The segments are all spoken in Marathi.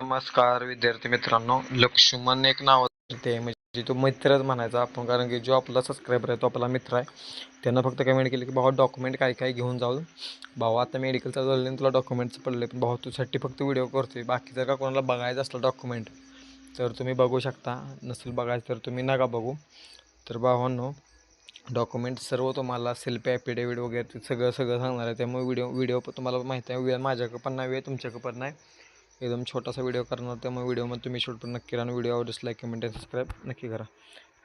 नमस्कार विद्यार्थी मित्रांनो. लक्ष्मण एक नाव ते म्हणजे तो मित्रच म्हणायचा आपण. कारण की जो आपला सबस्क्रायबर आहे तो आपला मित्र आहे. त्यांना फक्त कमेंट केली की भावा डॉक्युमेंट काय काय घेऊन जाऊ? भावा आता मेडिकल चालू झालं तुला डॉक्युमेंटचं पडले. पण भावा तुझ्यासाठी फक्त व्हिडिओ करतोय. बाकी जर का कोणाला बघायचं असलं डॉक्युमेंट तर तुम्ही बघू शकता. नसेल बघायचं तर तुम्ही नका बघू. तर भावांनो डॉक्युमेंट सर्व तुम्हाला सेल्फी ॲफिडेविट वगैरे ते सगळं सगळं सांगणार आहे. त्यामुळे व्हिडिओ व्हिडिओ पण तुम्हाला माहिती आहे. वेळ माझ्याकडं पण नाही वेळ तुमच्याकडं पण नाही. एकदम छोटासा व्हिडिओ करणार त्यामुळे व्हिडिओमध्ये तुम्ही शूट पण नक्की करा व्हिडिओ आवडल्यास लाईक कमेंट आणि सबस्क्राईब नक्की करा.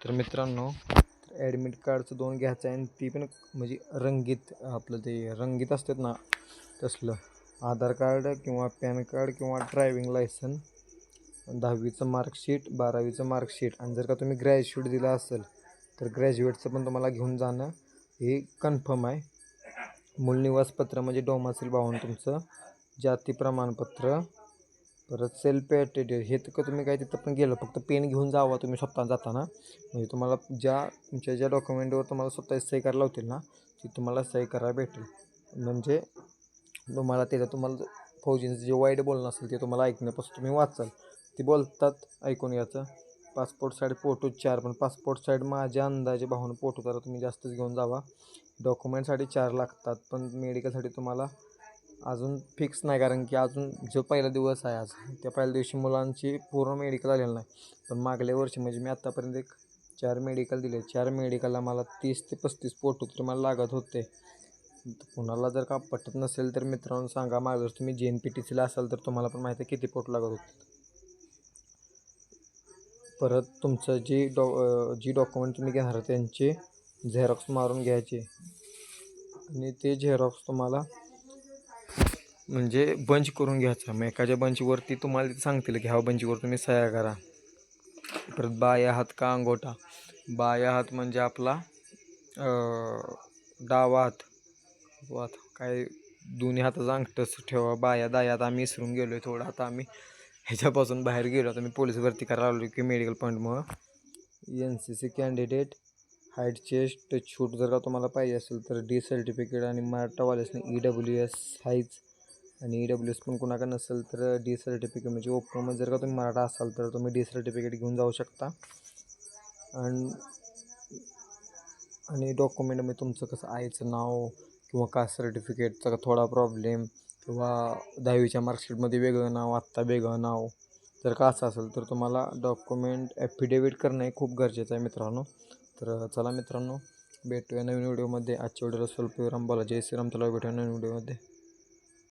तर मित्रांनो ॲडमिट कार्डचं दोन घ्यायचं आहे आणि ती पण म्हणजे रंगीत आपलं ते रंगीत असतात ना तसलं. आधार कार्ड किंवा पॅन कार्ड किंवा ड्रायविंग लायसन दहावीचं मार्कशीट बारावीचं मार्कशीट आणि जर का तुम्ही ग्रॅज्युएट दिलं असेल तर ग्रॅज्युएटचं पण तुम्हाला घेऊन जाणं हे कन्फर्म आहे. मूलनिवासपत्र म्हणजे डोमासील भावन तुमचं जाती प्रमाणपत्र परत सेल्फ ॲटिट्यूड हे तर तुम्ही काय तिथं पण गेलं फक्त पेन घेऊन जावा तुम्ही स्वतः जाताना. म्हणजे तुम्हाला ज्या तुमच्या ज्या डॉक्युमेंटवर तुम्हाला स्वतः सही करायला लावतील ना ती तुम्हाला सही करायला भेटेल. म्हणजे तुम्हाला त्याचं तुम्हाला फौजींचं जे वाईट बोलणं असेल ते तुम्हाला ऐकण्यापासून तुम्ही वाचाल. ती बोलतात ऐकून याचं पासपोर्ट साईड फोटो चार पण पासपोर्ट साईड माझ्या अंदाजे भावनं फोटो तर तुम्ही जास्तच घेऊन जावा. डॉक्युमेंटसाठी चार लागतात पण मेडिकलसाठी तुम्हाला अजून फिक्स नाही कारण की अजून जो पहिला दिवस आहे आज त्या पहिल्या दिवशी मुलांची पूर्ण मेडिकल आलेलं नाही. पण मागल्या वर्षी म्हणजे मी आत्तापर्यंत एक चार मेडिकल दिले. चार मेडिकलला मला तीस ते पस्तीस फोटो तरी मला लागत होते. कुणाला जर का पटत नसेल तर मित्रांनो सांगा. माझं जर तुम्ही जे एन पी टी सीला असाल तर तुम्हाला पण माहिती आहे किती फोटो लागत होते. परत तुमचं जी डॉ जी डॉक्युमेंट तुम्ही घेणार त्यांचे झेरॉक्स मारून घ्यायचे. आणि ते झेरॉक्स तुम्हाला म्हणजे बंच करून घ्यायचा. मग एखाद्या बंचवरती तुम्हाला सांगतील की ह्या बंचवर तुम्ही सया करा. परत बाया हात का अंगोठा? बाया हात म्हणजे आपला डावा हात. हात काय दोन्ही हाताचा अंगठस ठेवा. बाया दायात आम्ही विसरून गेलो आहे थोडं. आता आम्ही ह्याच्यापासून बाहेर गेलो. आता मी पोलीस भरती करायला आलो की medical पॉईंटमुळं N C C candidate height chest shoot जर का तुम्हाला पाहिजे असेल तर डी सर्टिफिकेट आणि मराठावाल्यासने ई डब्ल्यू एस हाईज आणि ई डब्ल्यू एस पण कुणाकडे नसेल तर डी सर्टिफिकेट म्हणजे ओपनमध्ये जर का तुम्ही मराठा असाल तर तुम्ही डी सर्टिफिकेट घेऊन जाऊ शकता. आणि आणि डॉक्युमेंटमध्ये म्हणजे तुमचं कसं आईचं नाव किंवा कास्ट सर्टिफिकेटचा का थोडा प्रॉब्लेम किंवा दहावीच्या मार्कशीटमध्ये वेगळं नाव आत्ता वेगळं नाव. जर का असं असेल तर तुम्हाला डॉक्युमेंट ॲफिडेविट करणं हे खूप गरजेचं आहे मित्रांनो. तर चला मित्रांनो भेटूया नवीन व्हिडिओमध्ये आजच्या व्हिडिओला स्वल्पविराम बोला. जय श्रीराम. तुला भेटूया नवीन व्हिडिओमध्ये